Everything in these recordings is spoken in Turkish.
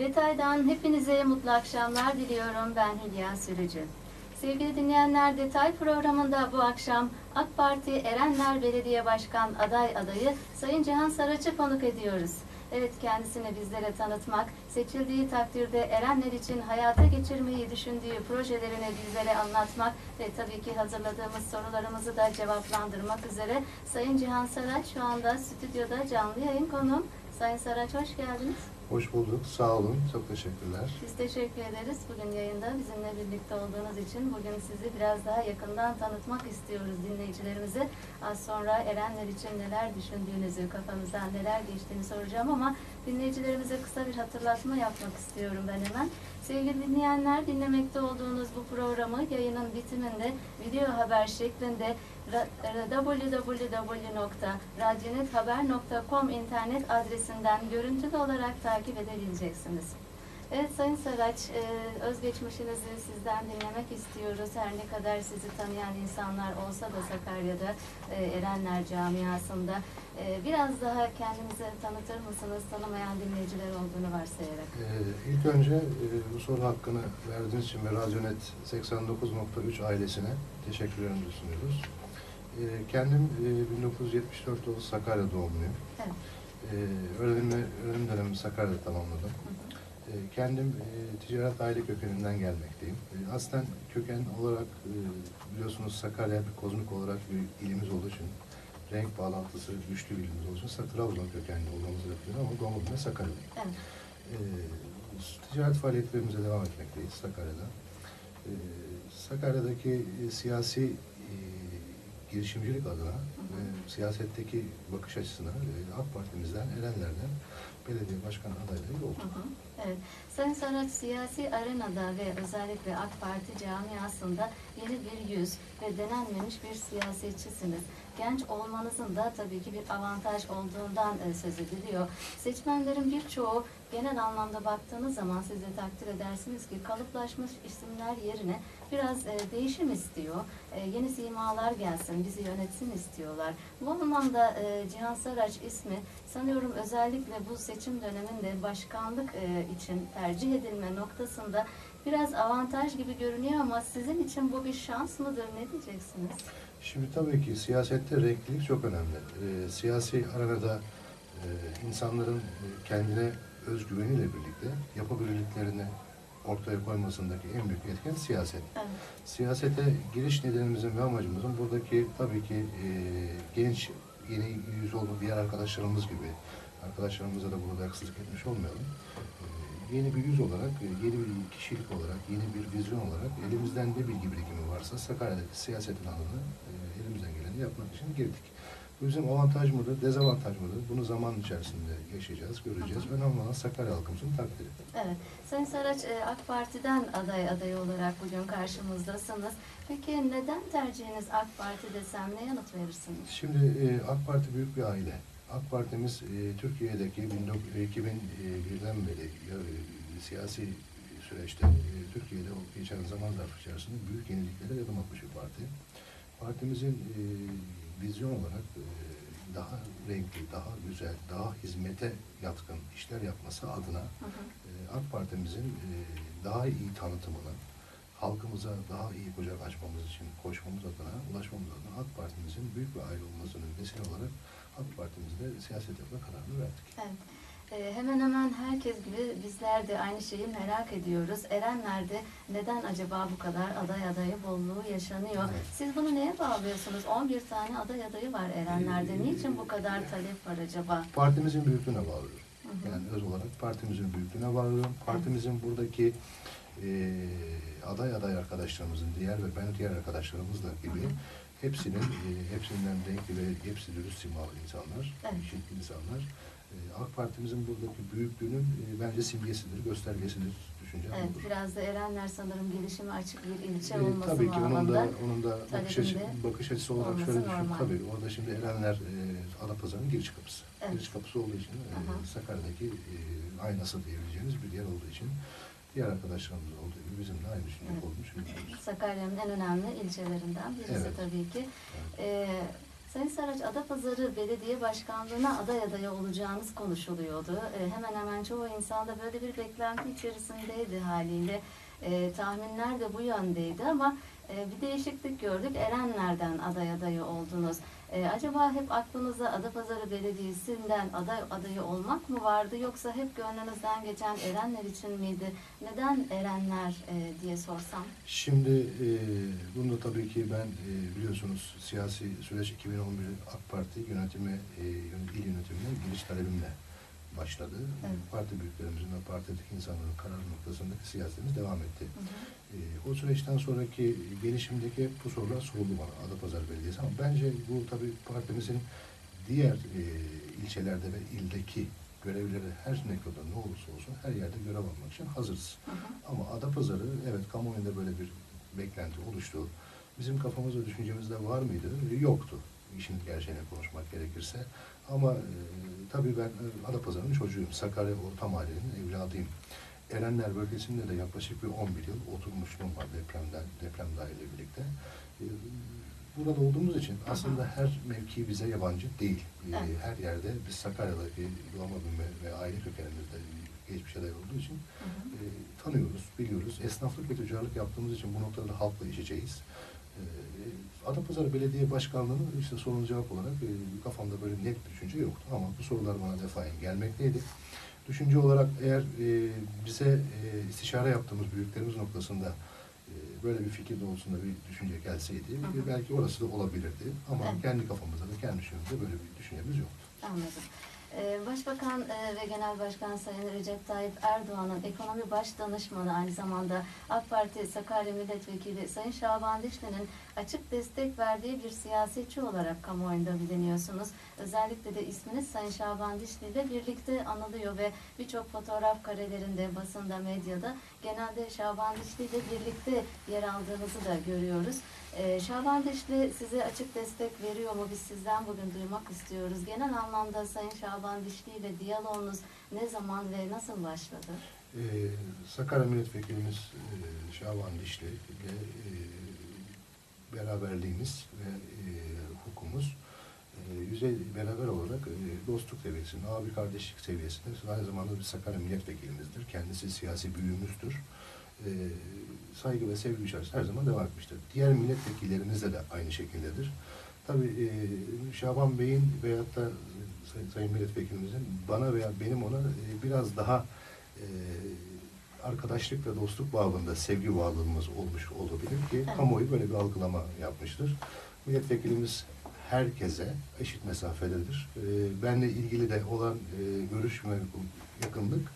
Detay'dan hepinize mutlu akşamlar diliyorum. Ben Hülya Sürücü. Sevgili dinleyenler, Detay programında bu akşam AK Parti Erenler Belediye Başkan aday adayı Sayın Cihan Saraç'ı konuk ediyoruz. Evet kendisini bizlere tanıtmak, seçildiği takdirde Erenler için hayata geçirmeyi düşündüğü projelerini bizlere anlatmak ve tabii ki hazırladığımız sorularımızı da cevaplandırmak üzere Sayın Cihan Saraç şu anda stüdyoda canlı yayın konuğum. Sayın Saraç hoş geldiniz. Hoş bulduk. Sağ olun. Çok teşekkürler. Biz teşekkür ederiz bugün yayında bizimle birlikte olduğunuz için. Bugün sizi biraz daha yakından tanıtmak istiyoruz dinleyicilerimize. Az sonra Erenler için neler düşündüğünüzü, kafanızdan neler geçtiğini soracağım ama dinleyicilerimize kısa bir hatırlatma yapmak istiyorum ben hemen. Sevgili dinleyenler dinlemekte olduğunuz bu programı yayının bitiminde video haber şeklinde ra- www.radionethaber.com internet adresinden görüntülü olarak takip edebileceksiniz. Evet Sayın Saraç, e, özgeçmişinizi sizden dinlemek istiyoruz. Her ne kadar sizi tanıyan insanlar olsa da Sakarya'da, e, Erenler camiasında. E, Biraz daha kendinizi tanıtır mısınız? Tanımayan dinleyiciler olduğunu varsayarak. Ee, ilk önce e, bu soru hakkını verdiğiniz için ve Radyonet 89.3 ailesine teşekkürlerimizi sunuyoruz. Ee, kendim e, 1974 doğumlu Sakarya doğumluyum. Evet. Ee, öğrenim, öğrenim dönemimi Sakarya'da tamamladım. Hı hı. Ee, kendim e, ticaret aile kökeninden gelmekteyim. E, aslen köken olarak e, biliyorsunuz Sakarya bir kozmik olarak bir ilimiz olduğu için renk bağlantısı güçlü bir ilimiz olduğu için Trabzon kökenli olmamız gerekiyor ama doğum günü Sakarya'dayım. Evet. Ticaret faaliyetlerimize devam etmekteyiz Sakarya'da. Sakarya'daki e, siyasi e, girişimcilik adına ve siyasetteki bakış açısına e, AK Parti'mizden, Erenler'den belediye başkan adayları Hı olduk. hı, Evet. Sayın Saraç siyasi arenada ve özellikle AK Parti camiasında yeni bir yüz ve denenmemiş bir siyasetçisiniz. Genç olmanızın da tabii ki bir avantaj olduğundan e, söz ediliyor. Seçmenlerin birçoğu genel anlamda baktığınız zaman siz de takdir edersiniz ki kalıplaşmış isimler yerine biraz e, değişim istiyor. E, yeni simalar gelsin, bizi yönetsin istiyorlar. Bu anlamda Cihan Saraç ismi sanıyorum özellikle bu seçim döneminde başkanlık için tercih edilme noktasında biraz avantaj gibi görünüyor ama sizin için bu bir şans mıdır? Ne diyeceksiniz? Şimdi tabii ki siyasette renklilik çok önemli. Ee, siyasi arenada e, insanların e, kendine özgüveniyle birlikte yapabilirliklerini ortaya koymasındaki en büyük etken siyaset. Evet. Siyasete giriş nedenimizin ve amacımızın buradaki tabii ki e, genç yeni yüz olduğu diğer arkadaşlarımız gibi arkadaşlarımıza da burada haksızlık etmiş olmayalım. E, yeni bir yüz olarak, e, yeni bir kişilik olarak, yeni bir vizyon olarak elimizden ne bilgi birikimi varsa Sakarya'daki siyasetin alanını e, elimizden geleni yapmak için girdik. Bu bizim avantaj mıdır, dezavantaj mıdır? Bunu zaman içerisinde yaşayacağız, göreceğiz. Önemli olan Sakarya halkımızın takdiri. Evet. Sayın Saraç e, AK Parti'den aday adayı olarak bugün karşımızdasınız. Peki neden tercihiniz AK Parti desem ne yanıt verirsiniz? Şimdi AK Parti büyük bir aile. AK Parti'miz e, Türkiye'deki 2001'den beri e, siyasi süreçte e, Türkiye'de o geçen zaman zarfı içerisinde büyük yeniliklere adım atmış bir parti. Partimizin e, vizyon olarak e, daha renkli, daha güzel, daha hizmete yatkın işler yapması adına Hı hı. e, AK Parti'mizin e, daha iyi tanıtımını, halkımıza daha iyi kucak açmamız için koşmamız adına, ulaşmamız adına AK Parti'mizin büyük bir aile olmasının vesile olarak AK Parti'mizde siyaset yapma kararını verdik. Evet. Ee, hemen hemen herkes gibi bizler de aynı şeyi merak ediyoruz. Erenler'de neden acaba bu kadar aday adayı bolluğu yaşanıyor? Evet. Siz bunu neye bağlıyorsunuz? 11 tane aday adayı var Erenler'de. Ee, Niçin bu kadar talep var acaba? Partimizin büyüklüğüne bağlıyorum. Hı hı. Yani öz olarak partimizin büyüklüğüne bağlıyorum. Partimizin buradaki e, aday aday arkadaşlarımızın diğer ve ben diğer arkadaşlarımızla gibi hepsinin e, hepsinden renkli ve hepsi dürüst simalı insanlar, Evet. insanlar. E, AK Partimizin buradaki büyüklüğünün e, bence simgesidir, göstergesidir düşüncem Evet, budur. biraz da Erenler sanırım gelişime açık bir ilçe E, olması tabii ki onun da onun da bakış, açı, bakış açısı olarak şöyle düşün. normal. Tabii orada şimdi Erenler e, Adapazarı'nın giriş kapısı. Evet. Giriş kapısı olduğu için e, Aha. Sakarya'daki e, aynası diyebileceğimiz bir yer olduğu için diğer arkadaşlarımız olduğu gibi bizim de aynı düşünce Evet. düşünüyoruz. Sakarya'nın en önemli ilçelerinden birisi Evet. tabii ki. Evet. Ee, Sayın Saraç, Adapazarı Belediye Başkanlığı'na aday adayı olacağınız konuşuluyordu. E, hemen hemen çoğu insan da böyle bir beklenti içerisindeydi haliyle. E, tahminler de bu yöndeydi ama e, bir değişiklik gördük. Erenler'den aday adayı oldunuz. E, acaba hep aklınıza Adapazarı Belediyesi'nden aday adayı olmak mı vardı yoksa hep gönlünüzden geçen Erenler için miydi? Neden Erenler e, diye sorsam? Şimdi e, bunu tabii ki ben e, biliyorsunuz siyasi süreç 2011 AK Parti yönetimi, e, il yönetimine giriş talebimle başladı. Evet. Parti büyüklerimizin ve partideki insanların karar noktasındaki siyasetimiz devam etti. Hı hı. E, o süreçten sonraki gelişimdeki bu sorular soruldu bana Adapazarı Belediyesi ama bence bu tabii partimizin diğer e, ilçelerde ve ildeki görevleri her ne kadar ne olursa olsun her yerde görev almak için hazırız. Hı hı. Ama Adapazarı evet kamuoyunda böyle bir beklenti oluştu. Bizim kafamızda düşüncemizde var mıydı? Yoktu. İşin gerçeğini konuşmak gerekirse. Ama e, tabii ben e, Adapazarı'nın çocuğuyum. Sakarya Orta Mahallenin evladıyım. Erenler bölgesinde de yaklaşık bir 11 yıl oturmuşluğum var depremden, deprem dahiliyle birlikte. E, burada olduğumuz için aslında her mevki bize yabancı değil. E, Evet. Her yerde biz Sakarya'daki doğma büyüme ve aile kökenimizde geçmişe dayalı olduğu için Hı hı. e, tanıyoruz, biliyoruz. Esnaflık ve tüccarlık yaptığımız için bu noktada da halkla içeceğiz. E, Adapazarı Belediye Başkanlığı'nın işte sorunun cevap olarak e, kafamda böyle net bir düşünce yoktu. Ama bu sorular bana defayen gelmekteydi. Düşünce olarak eğer e, bize e, istişare yaptığımız büyüklerimiz noktasında e, böyle bir fikir doğrultusunda bir düşünce gelseydi Hı hı. belki orası da olabilirdi. Ama Evet. kendi kafamızda da kendi düşüncemizde böyle bir düşüncemiz yoktu. Anladım. Ee, Başbakan e, ve Genel Başkan Sayın Recep Tayyip Erdoğan'ın ekonomi baş danışmanı aynı zamanda AK Parti Sakarya Milletvekili Sayın Şaban Dişli'nin açık destek verdiği bir siyasetçi olarak kamuoyunda biliniyorsunuz. Özellikle de isminiz Sayın Şaban Dişli ile birlikte anılıyor ve birçok fotoğraf karelerinde, basında, medyada genelde Şaban Dişli ile birlikte yer aldığınızı da görüyoruz. Ee, Şaban Dişli size açık destek veriyor mu? Biz sizden bugün duymak istiyoruz. Genel anlamda Sayın Şaban Dişli ile diyaloğunuz ne zaman ve nasıl başladı? Ee, Sakarya Milletvekilimiz e, Şaban Dişli ile e, beraberliğimiz ve e, hukukumuz e, yüzey beraber olarak e, dostluk seviyesinde, abi kardeşlik seviyesinde aynı zamanda bir Sakarya Milletvekilimizdir. Kendisi siyasi büyüğümüzdür. Saygı ve sevgi içerisinde her zaman devam etmiştir. Diğer milletvekillerimizle de aynı şekildedir. Tabii e, Şaban Bey'in veyahut da Say- Sayın Milletvekilimizin bana veya benim ona e, biraz daha e, arkadaşlık ve dostluk bağında sevgi bağlılığımız olmuş olabilir ki Evet. kamuoyu böyle bir algılama yapmıştır. Milletvekilimiz herkese eşit mesafededir. E, benle ilgili de olan e, görüş ve yakınlık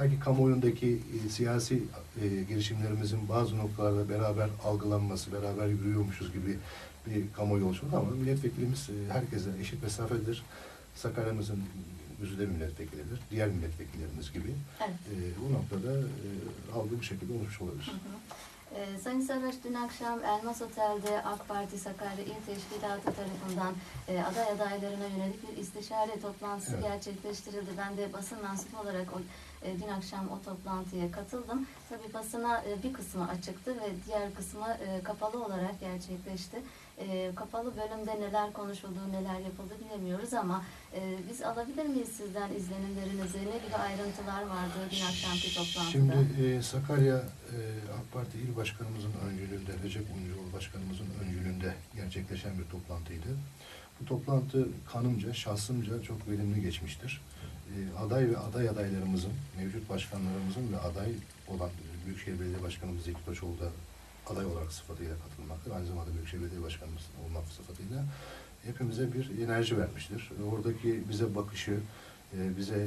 belki kamuoyundaki e, siyasi e, girişimlerimizin bazı noktalarda beraber algılanması, beraber yürüyormuşuz gibi bir kamuoyu oluşmadı ama milletvekilimiz e, herkese eşit mesafedir. Sakarya'mızın güzide milletvekilidir. Diğer milletvekillerimiz gibi. Evet. E, bu noktada e, algı bu şekilde olmuş olabilir. Hı hı. Ee, Sayın Savaş dün akşam Elmas Otel'de AK Parti Sakarya İl Teşkilatı tarafından e, aday adaylarına yönelik bir istişare toplantısı Evet. gerçekleştirildi. Ben de basın mensubu olarak o, e, dün akşam o toplantıya katıldım. Tabii basına e, bir kısmı açıktı ve diğer kısmı e, kapalı olarak gerçekleşti. E, kapalı bölümde neler konuşuldu, neler yapıldı bilemiyoruz ama biz alabilir miyiz sizden izlenimlerinizi? Ne gibi ayrıntılar vardı dün akşamki toplantıda? Şimdi Sakarya AK Parti İl Başkanımızın öncülüğünde, Recep Uncuoğlu Başkanımızın öncülüğünde gerçekleşen bir toplantıydı. Bu toplantı kanımca, şahsımca çok verimli geçmiştir. E, aday ve aday adaylarımızın, mevcut başkanlarımızın ve aday olan Büyükşehir Belediye Başkanımız Zeki Koçoğlu da aday olarak sıfatıyla katılmaktadır. Aynı zamanda Büyükşehir Belediye Başkanımız olmak sıfatıyla hepimize bir enerji vermiştir. Ve Oradaki bize bakışı, e, bize e,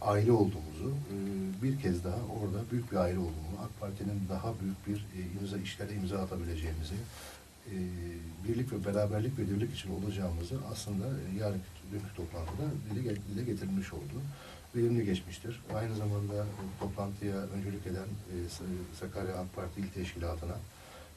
aile olduğumuzu e, bir kez daha orada büyük bir aile olduğumuzu, AK Parti'nin daha büyük bir imza işlere imza atabileceğimizi, e, birlik ve beraberlik ve dirlik için olacağımızı aslında e, yarın dünkü toplantıda dile, dile getirilmiş oldu. Verimli geçmiştir. Aynı zamanda e, toplantıya öncülük eden e, Sa- Sakarya AK Parti İl Teşkilatı'na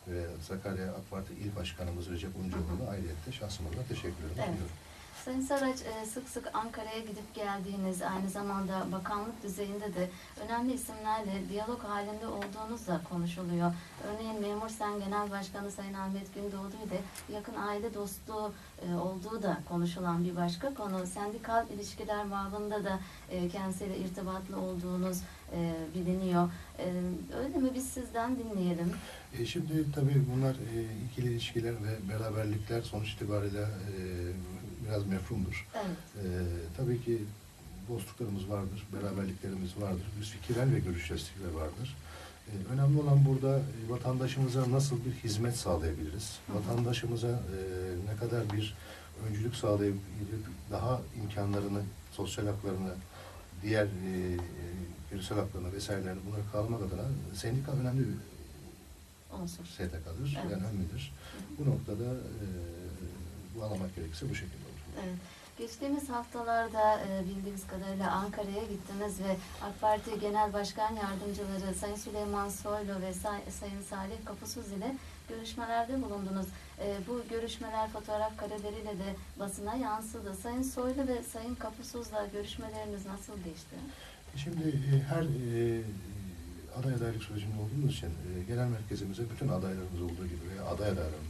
ve Sakarya AK Parti İl Başkanımız Recep Uncuoğlu'na ayrıca şahsım adına teşekkür ederim. Evet. Sayın Saraç e, sık sık Ankara'ya gidip geldiğiniz, aynı zamanda bakanlık düzeyinde de önemli isimlerle diyalog halinde olduğunuz da konuşuluyor. Örneğin Memur Sen Genel Başkanı Sayın Ahmet Gündoğdu ile yakın aile dostluğu e, olduğu da konuşulan bir başka konu. Sendikal ilişkiler babında da e, kendisiyle irtibatlı olduğunuz biliniyor. Öyle mi? Biz sizden dinleyelim. E, şimdi tabii bunlar ikili ilişkiler ve beraberlikler sonuç itibariyle biraz mefhumdur. Evet. E, tabii ki dostluklarımız vardır, beraberliklerimiz vardır, biz fikirler ve görüş destekleri vardır. E, önemli olan burada e, vatandaşımıza nasıl bir hizmet sağlayabiliriz? Hı. Vatandaşımıza e, ne kadar bir öncülük sağlayabilip daha imkanlarını, sosyal haklarını, diğer e, e, bireysel haklarını vesairelerini bunları kavramak adına sendika önemli bir Olsun. Evet. önemlidir. Bu noktada e, bağlamak gerekirse bu şekilde. Geçtiğimiz haftalarda e, bildiğimiz kadarıyla Ankara'ya gittiniz ve AK Parti Genel Başkan Yardımcıları Sayın Süleyman Soylu ve Say- Sayın Salih Kapusuz ile görüşmelerde bulundunuz. E, bu görüşmeler fotoğraf kareleriyle de basına yansıdı. Sayın Soylu ve Sayın Kapusuz'la görüşmeleriniz nasıl geçti? Şimdi e, her e, aday adaylık sürecinde olduğumuz için genel merkezimize bütün adaylarımız olduğu gibi veya aday adaylarımız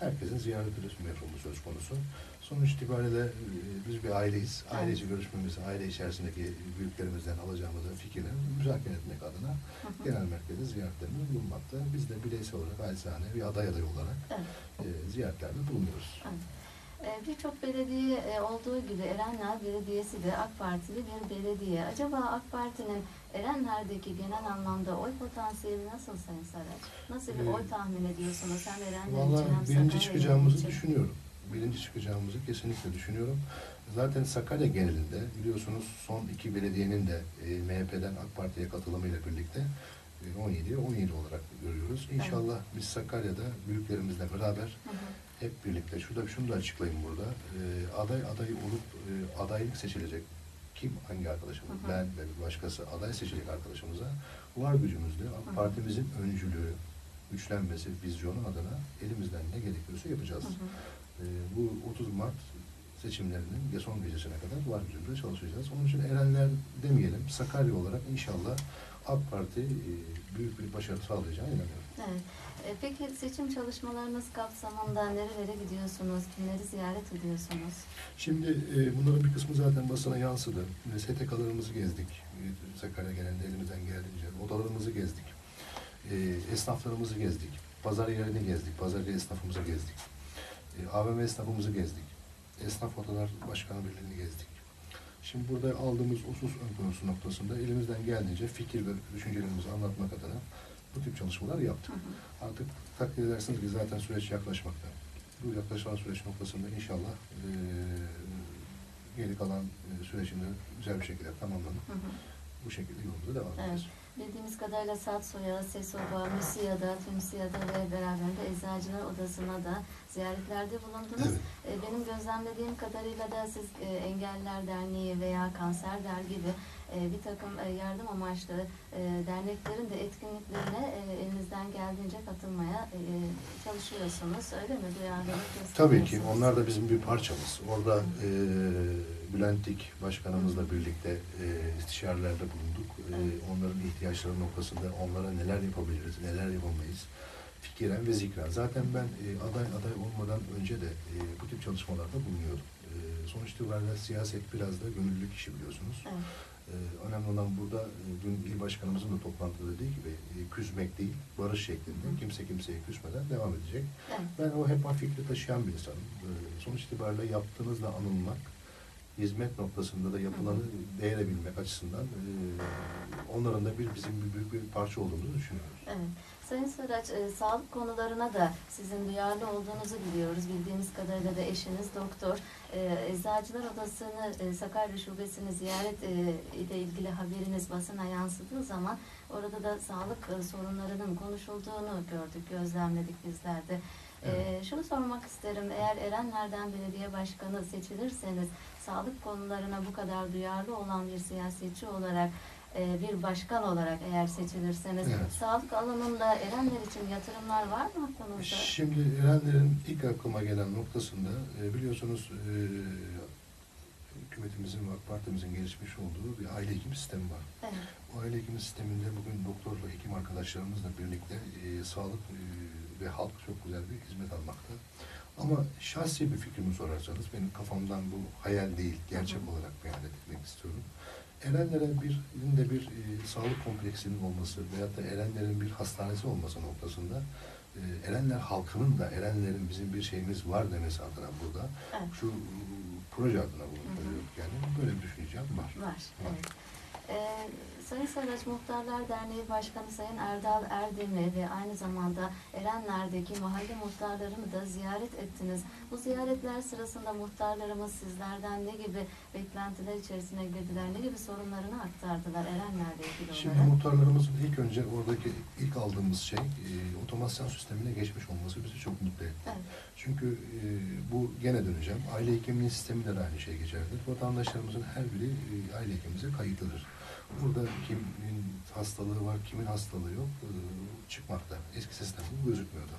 herkesin ziyaret edilmesi mefhumu söz konusu. Sonuç itibariyle e, biz bir aileyiz. Evet. Aileci görüşmemizi, aile içerisindeki büyüklerimizden alacağımız fikirleri müzakere etmek adına Hı hı. genel merkezde ziyaretlerimiz bulunmakta. Biz de bireysel olarak acizane bir aday aday olarak Evet. e, ziyaretlerde bulunuyoruz. E, Birçok belediye olduğu gibi Erenler Belediyesi de AK Partili bir belediye. Acaba AK Parti'nin Erenler'deki genel anlamda oy potansiyeli nasıl Sayın Saraç? Nasıl bir Ee, oy tahmin ediyorsunuz? Hem Erenler hem birinci çıkacağımızı için. düşünüyorum. Birinci çıkacağımızı kesinlikle düşünüyorum. Zaten Sakarya genelinde biliyorsunuz son iki belediyenin de e, MHP'den AK Parti'ye katılımıyla birlikte e, 17'ye 17 olarak görüyoruz. İnşallah biz Sakarya'da büyüklerimizle beraber Hı hı. hep birlikte, şurada şunu da açıklayayım burada. E, aday aday olup e, adaylık seçilecek kim hangi arkadaşımız, Hı hı. ben ve bir başkası aday seçilecek arkadaşımıza var gücümüzle Hı. Partimizin öncülüğü, güçlenmesi, vizyonu adına elimizden ne gerekiyorsa yapacağız. Hı hı. E, bu 30 Mart seçimlerinin ve son gecesine kadar var gücümüzle çalışacağız. Onun için Erenler demeyelim, Sakarya olarak inşallah AK Parti e, büyük bir başarı sağlayacağına inanıyorum. Evet. E, Peki seçim çalışmalarınız kapsamında nerelere gidiyorsunuz? Kimleri ziyaret ediyorsunuz? Şimdi e, bunların bir kısmı zaten basına yansıdı. Ve STK'larımızı gezdik. E, Sakarya genelinde elimizden geldiğince. Odalarımızı gezdik. E, esnaflarımızı gezdik. Pazar yerini gezdik. Pazar esnafımızı gezdik. E, AVM esnafımızı gezdik. Esnaf Odalar Başkanı Birliği'ni gezdik. Şimdi burada aldığımız husus ön konusu noktasında elimizden geldiğince fikir ve düşüncelerimizi anlatmak adına bu tip çalışmalar yaptık. Hı hı. Artık takdir edersiniz ki zaten süreç yaklaşmakta. Bu yaklaşan süreç noktasında inşallah eee geri kalan e, sürecini güzel bir şekilde tamamlanıp Hı hı. Bu şekilde yolumuza devam Evet. edeceğiz. Bildiğimiz kadarıyla Satsoy'a, Sesoba, Müsiya'da, Tümsiya'da ve beraberinde Eczacılar Odası'na da ziyaretlerde bulundunuz. Evet. E, Benim gözlemlediğim kadarıyla da siz e, Engelliler Derneği veya Kanser Dergi gibi e, bir takım e, yardım amaçlı e, derneklerin de etkinliklerine e, elinizden geldiğince katılmaya e, çalışıyorsunuz. Öyle mi? Duyarlılık Tabii ki onlar da bizim bir parçamız. Orada eee Bülent Dik Başkanımızla birlikte eee istişarelerde bulunduk. Evet. onların ihtiyaçları noktasında onlara neler yapabiliriz, neler yapamayız fikiren ve zikren. Zaten ben eee, aday aday olmadan önce de eee, bu tip çalışmalarda bulunuyordum. Eee sonuç itibariyle siyaset biraz da gönüllülük işi biliyorsunuz. Evet. Ee, önemli olan burada e, dün il başkanımızın da toplantıda dediği gibi e, küsmek değil, barış şeklinde Hı. kimse kimseye küsmeden devam edecek. Evet. Ben o hep fikri taşıyan bir insanım. Ee, sonuç itibariyle yaptığınızla anılmak, hizmet noktasında da yapılanı değerebilmek açısından e, onların da bir bizim bir büyük bir parça olduğumuzu düşünüyoruz. Evet. Sayın Saraç, e, sağlık konularına da sizin duyarlı olduğunuzu biliyoruz. Bildiğimiz kadarıyla da eşiniz doktor. E, Eczacılar Odası'nı, e, Sakarya Şubesi'ni ziyaret e, ile ilgili haberiniz basına yansıdığı zaman orada da sağlık e, sorunlarının konuşulduğunu gördük, gözlemledik bizler de. E, şunu sormak isterim, eğer Erenler'den belediye başkanı seçilirseniz sağlık konularına bu kadar duyarlı olan bir siyasetçi olarak e, bir başkan olarak eğer seçilirseniz Evet. sağlık alanında Erenler için yatırımlar var mı aklınızda? Şimdi Erenler'in ilk aklıma gelen noktasında e, biliyorsunuz e, hükümetimizin ve AK Parti'mizin gelişmiş olduğu bir aile hekim sistemi var. Evet. O aile hekim sisteminde bugün doktor ve hekim arkadaşlarımızla birlikte sağlık ve halk çok güzel bir hizmet almakta. Ama şahsi bir fikrimi sorarsanız benim kafamdan bu hayal değil, gerçek olarak beyan etmek istiyorum. Erenler'e bir, de bir e, sağlık kompleksinin olması veyahut da Erenler'in bir hastanesi olması noktasında e, Erenler halkının da Erenler'in bizim bir şeyimiz var demesi adına burada Evet. şu proje adına bunu söylüyorum. Yani böyle bir düşüncem var. Var. Evet. Ee, Sayın Saraç Muhtarlar Derneği Başkanı Sayın Erdal Erdem'i ve aynı zamanda Erenler'deki mahalle muhtarlarını da ziyaret ettiniz. Bu ziyaretler sırasında muhtarlarımız sizlerden ne gibi beklentiler içerisine girdiler, ne gibi sorunlarını aktardılar Erenler'le ilgili Şimdi olarak? muhtarlarımızın ilk önce oradaki ilk aldığımız şey e, otomasyon sistemine geçmiş olması bizi çok mutlu etti. Evet. Çünkü e, bu gene döneceğim. Aile hekimliği sistemi de aynı şey geçerlidir. Vatandaşlarımızın her biri e, aile hekimimize kayıtlıdır. Burada kimin hastalığı var, kimin hastalığı yok e, çıkmakta. Eski sistemde bu gözükmüyordu.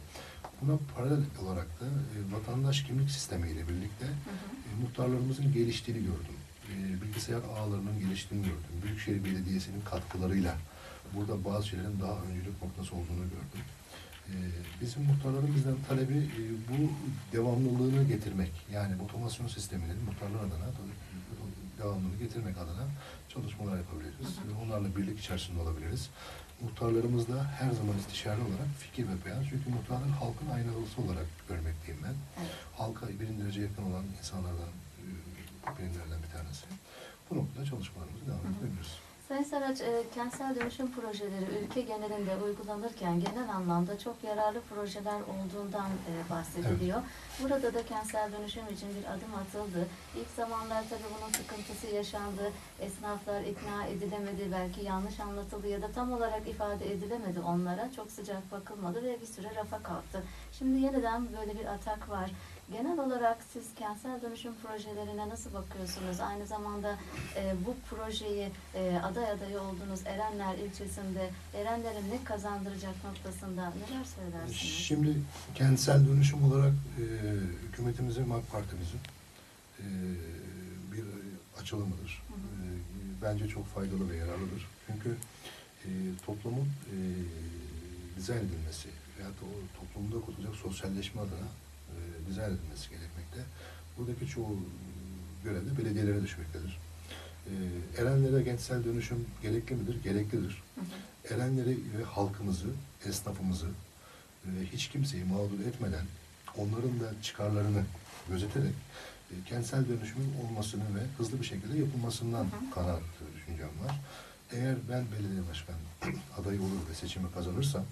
Buna paralel olarak da e, vatandaş kimlik sistemiyle birlikte Hı hı. e, muhtarlarımızın geliştiğini gördüm. Bilgisayar ağlarının geliştiğini gördüm. Büyükşehir Belediyesi'nin katkılarıyla burada bazı şeylerin daha öncülük noktası olduğunu gördüm. Bizim muhtarlarımızdan talebi e, bu devamlılığını getirmek. Yani otomasyon sisteminin muhtarlar adına devamlılığını getirmek adına çalışmalar yapabiliriz. Ve Onlarla birlik içerisinde olabiliriz. Muhtarlarımızla her zaman istişare olarak fikir ve beyan. Çünkü muhtarlar halkın aynalısı olarak görmekteyim ben Evet. halka birinci derece yakın olan insanlardan e, birimlerden bir tanesi. Bu noktada çalışmalarımızı devam ettirebiliriz. Sayın Saraç, e, kentsel dönüşüm projeleri ülke genelinde uygulanırken genel anlamda çok yararlı projeler olduğundan e, bahsediliyor. Burada da kentsel dönüşüm için bir adım atıldı. İlk zamanlar tabii bunun sıkıntısı yaşandı. Esnaflar ikna edilemedi, belki yanlış anlatıldı ya da tam olarak ifade edilemedi onlara. Çok sıcak bakılmadı ve bir süre rafa kalktı. Şimdi yeniden böyle bir atak var. Genel olarak siz kentsel dönüşüm projelerine nasıl bakıyorsunuz? Aynı zamanda e, bu projeyi e, aday adayı olduğunuz Erenler ilçesinde Erenler'e ne kazandıracak noktasında neler söylersiniz? Şimdi kentsel dönüşüm olarak e, hükümetimizin, AK Parti'mizin e, bir açılımıdır. Hı hı. E, bence çok faydalı ve yararlıdır. Çünkü e, toplumun e, dizayn edilmesi veyahut da o toplumda kurulacak sosyalleşme adına e, dizayn edilmesi gerekmekte. Buradaki çoğu görevde belediyelere düşmektedir. E, Erenlere kentsel dönüşüm gerekli midir? Gereklidir. Erenleri ve halkımızı, esnafımızı ve hiç kimseyi mağdur etmeden onların da çıkarlarını gözeterek e, kentsel dönüşümün olmasını ve hızlı bir şekilde yapılmasından Hı kanaat düşüncem var. Eğer ben belediye başkan adayı olur ve seçimi kazanırsam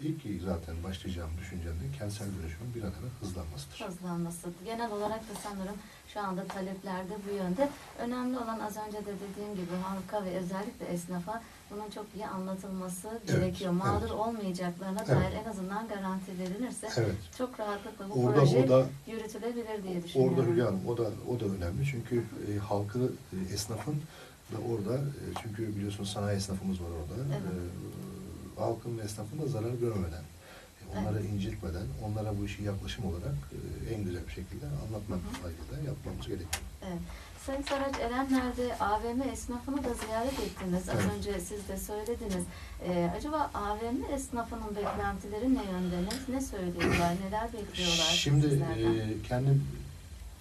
ilk zaten başlayacağım düşüncem de kentsel dönüşümün bir an evvel hızlanmasıdır. hızlanması. Genel olarak da sanırım şu anda taleplerde bu yönde. Önemli olan az önce de dediğim gibi halka ve özellikle esnafa bunun çok iyi anlatılması gerekiyor. Mağdur evet. olmayacaklarına Evet. dair en azından garanti verilirse Evet. çok rahatlıkla bu Orada proje o da yürütülebilir diye düşünüyorum. Orada Hülya Hanım o da o da önemli çünkü e, halkı e, esnafın da orada e, çünkü biliyorsunuz sanayi esnafımız var orada. Evet. E, halkın ve esnafın da zarar görmeden, e, onlara incitmeden, onlara bu işi yaklaşım olarak e, en güzel bir şekilde anlatmak kaydıyla yapmamız gerekiyor. Evet. Sayın Saraç Erenler'de AVM esnafını da ziyaret ettiniz. Az Evet. önce siz de söylediniz. Ee, acaba AVM esnafının beklentileri ne yönde? Ne, ne söylüyorlar? Neler bekliyorlar Şimdi sizlerden? e, kendim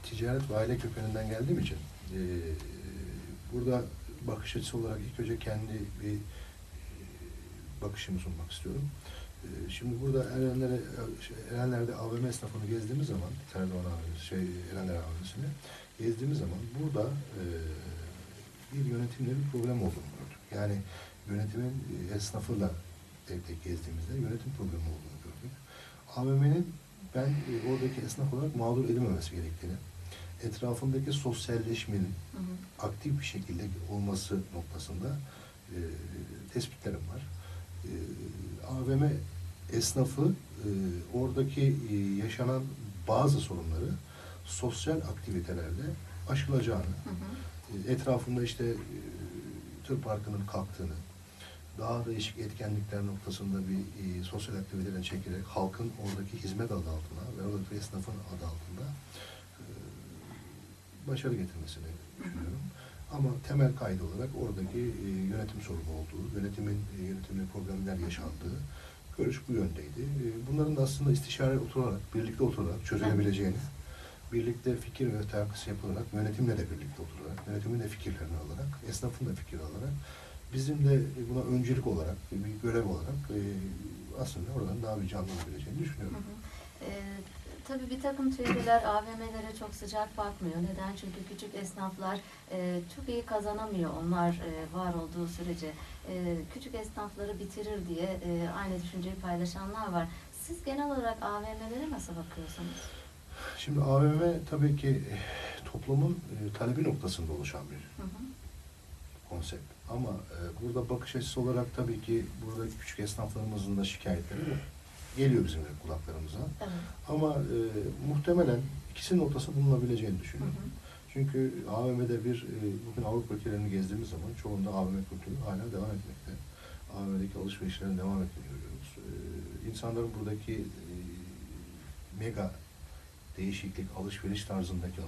ticaret ve aile kökeninden geldiğim için e, burada bakış açısı olarak ilk önce kendi bir e, bakışımı sunmak istiyorum. E, şimdi burada Erenler'e, şey, Erenler'de AVM esnafını gezdiğimiz zaman, Erdoğan AVM'si, şey, Erenler AVM'sini gezdiğimiz zaman burada e, bir yönetimle bir problem olduğunu gördük. Yani yönetimin e, esnafıyla tek tek gezdiğimizde yönetim problemi olduğunu gördük. AVM'nin ben e, oradaki esnaf olarak mağdur edilmemesi gerektiğini, etrafındaki sosyalleşmenin Hı hı. aktif bir şekilde olması noktasında e, tespitlerim var. E, AVM esnafı e, oradaki e, yaşanan bazı sorunları sosyal aktivitelerle aşılacağını, Hı hı. e, etrafında işte e, tır parkının kalktığını, daha değişik etkenlikler noktasında bir e, sosyal aktivitelere çekerek halkın oradaki hizmet adı altına ve oradaki esnafın adı altında e, başarı getirmesini düşünüyorum. Ama temel kaydı olarak oradaki e, yönetim sorunu olduğu, yönetimin e, yönetimde problemler yaşandığı görüş bu yöndeydi. E, bunların da aslında istişare oturarak, birlikte oturarak çözülebileceğini, birlikte fikir ve terkisi yapılarak, yönetimle de birlikte oturarak, yönetimin de fikirlerini alarak, esnafın da fikir alarak, bizim de buna öncelik olarak, bir görev olarak e, aslında oradan daha bir canlanabileceğini Hı düşünüyorum. hı. Ee, tabii bir takım tüyliler AVM'lere çok sıcak bakmıyor. Neden? Çünkü küçük esnaflar e, çok iyi kazanamıyor onlar e, var olduğu sürece. E, küçük esnafları bitirir diye e, aynı düşünceyi paylaşanlar var. Siz genel olarak AVM'lere nasıl bakıyorsunuz? Şimdi AVM tabii ki eh, toplumun e, talebi noktasında oluşan bir Hı hı. konsept. Ama e, burada bakış açısı olarak tabii ki burada küçük esnaflarımızın da şikayetleri geliyor bizim kulaklarımıza. Evet. Ama e, muhtemelen ikisinin ortası bulunabileceğini Hı düşünüyorum. hı. Çünkü AVM'de bir, e, bugün Avrupa ülkelerini gezdiğimiz zaman çoğunda AVM kültürü hala devam etmekte. AVM'deki alışverişlerin devam ettiğini görüyoruz. E, insanların buradaki e, mega değişiklik, alışveriş tarzındaki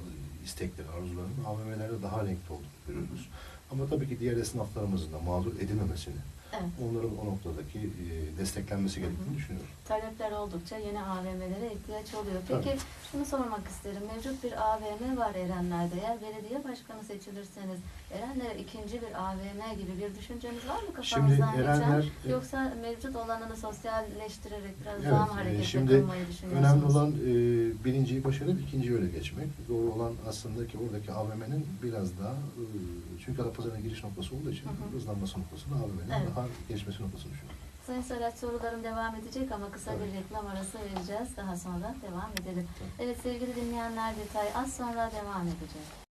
istekleri, arzularının AVM'lerde daha renkli olduğunu görüyoruz. Ama tabii ki diğer esnaflarımızın da mağdur edilmemesini, Evet. onların o noktadaki e, desteklenmesi gerektiğini düşünüyorum. Talepler oldukça yeni AVM'lere ihtiyaç oluyor. Peki şunu sormak isterim. Mevcut bir AVM var Erenler'de. Eğer belediye başkanı seçilirseniz Erenler'e ikinci bir AVM gibi bir düşünceniz var mı kafanızdan Şimdi Erenler, geçen? e, Yoksa mevcut olanını sosyalleştirerek biraz Evet, daha mı e, hareketli şimdi kılmayı düşünüyorsunuz? Önemli olan e, birinciyi başarıp ikinciyi öyle geçmek. Doğru olan aslında ki oradaki AVM'nin biraz daha e, çünkü Adapazarı'na giriş noktası olduğu için Hı hı. hızlanması noktasında AVM'nin Evet. daha gelişmesi noktasını düşünüyorum. Sayın Serhat sorularım devam edecek ama kısa bir Tabii. reklam arası vereceğiz. Daha sonra devam edelim. Tabii. Evet sevgili dinleyenler detay az sonra devam edecek.